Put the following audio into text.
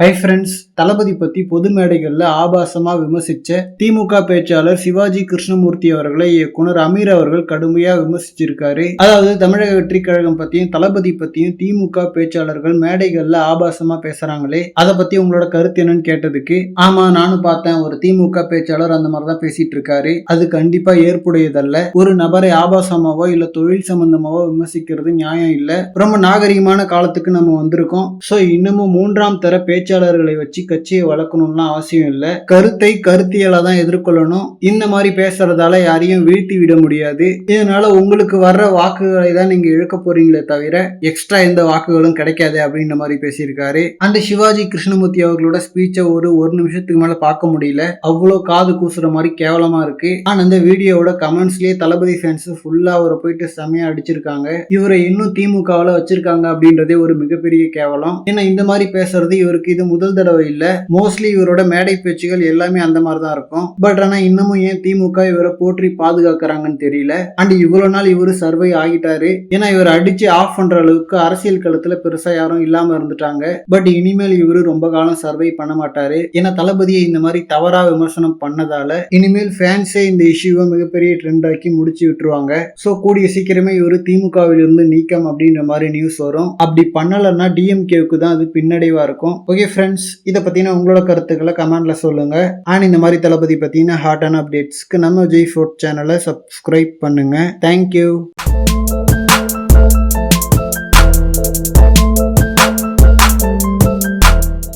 Hi friends தளபதி பத்தி பொது மேடைகளில் ஆபாசமா விமர்சிச்ச திமுக பேச்சாளர் சிவாஜி கிருஷ்ணமூர்த்தி அவர்களை இயக்குனர் அமீர் அவர்கள் கடுமையா விமர்சிச்சிருக்காரு. அதாவது தமிழக வெற்றி கழகம் பத்தியும் தளபதி பத்தியும் திமுக பேச்சாளர்கள் மேடைகளில் ஆபாசமா பேசுறாங்களே அதை பத்தி உங்களோட கருத்து என்னன்னு கேட்டதுக்கு ஆமா நானும் பார்த்தேன் ஒரு திமுக பேச்சாளர் அந்த மாதிரி தான் பேசிட்டு இருக்காரு அது கண்டிப்பா ஏற்புடையதல்ல. ஒரு நபரை ஆபாசமாவோ இல்ல தொழில் சம்பந்தமாவோ விமர்சிக்கிறது நியாயம் இல்லை. ரொம்ப நாகரிகமான காலத்துக்கு நம்ம வந்திருக்கோம். சோ இன்னமும் மூன்றாம் தர பேச்சு பேச்சாளர்களை வச்சு கட்சியை வளர்க்கணும்லாம் அவசியம் இல்லை. கருத்தை கருத்தியலா தான் எதிர்கொள்ளணும். இந்த மாதிரி பேசுறதால யாரையும் வீழ்த்தி விட முடியாது. இதனால உங்களுக்கு வர்ற வாக்குகளை தான் நீங்க இழக்க போறீங்களே தவிர எக்ஸ்ட்ரா எந்த வாக்குகளும் கிடைக்காது அப்படின்ற மாதிரி பேசியிருக்காரு. அந்த சிவாஜி கிருஷ்ணமூர்த்தி அவர்களோட ஸ்பீச்சை ஒரு ஒரு நிமிஷத்துக்கு மேல பார்க்க முடியல. அவ்வளோ காது கூசுற மாதிரி கேவலமா இருக்கு. ஆனா அந்த வீடியோவோட கமெண்ட்ஸ்லயே தளபதி ஃபேன்ஸ் ஃபுல்லா அவரை போயிட்டு செமையா அடிச்சிருக்காங்க. இவரை இன்னும் திமுகவில் வச்சிருக்காங்க அப்படின்றதே ஒரு மிகப்பெரிய கேவலம். ஏன்னா இந்த மாதிரி பேசுறது இவருக்கு இது முதல் தடவை இல்ல. மோஸ்ட்லி இவரோட மேடை பேச்சுகள் எல்லாமே அந்த மாதிரி தான் இருக்கும். பட் ஆனா இன்னமும் ஏன் திமுக இவரை போற்றி பாதுகாக்கிறாங்கன்னு தெரியல. அண்ட் இவ்வளவு நாள் இவரு சர்வை ஆகிட்டாரு. ஏன்னா இவர் அடிச்சு ஆஃப் பண்ற அளவுக்கு அரசியல் களத்துல பெருசா யாரும் இல்லாம இருந்துட்டாங்க. பட் இனிமேல் இவரு ரொம்ப காலம் சர்வை பண்ண மாட்டாரு. ஏன்னா தளபதியை இந்த மாதிரி தவறா விமர்சனம் பண்ணதால இனிமேல் ஃபேன்ஸே இந்த இஷ்யூவை மிகப்பெரிய ட்ரெண்ட் ஆக்கி முடிச்சு விட்டுருவாங்க. சோ கூடிய சீக்கிரமே இவரு திமுகவில் இருந்து நீக்கம் அப்படின்ற மாதிரி நியூஸ் வரும். அப்படி பண்ணலன்னா டிஎம்கேவுக்கு தான் அது பின்னடைவா இருக்கும். ஓகே ஃப்ரெண்ட்ஸ் இதை பத்தின உங்களோட கருத்துக்களை கமெண்டில் சொல்லுங்க. அண்ட் இந்த மாதிரி தளபதி பற்றின ஹாட்டான அப்டேட்ஸ்க்கு நம்ம ஜெய் ஃபோர்ட் சேனலை சப்ஸ்கிரைப் பண்ணுங்க. Thank you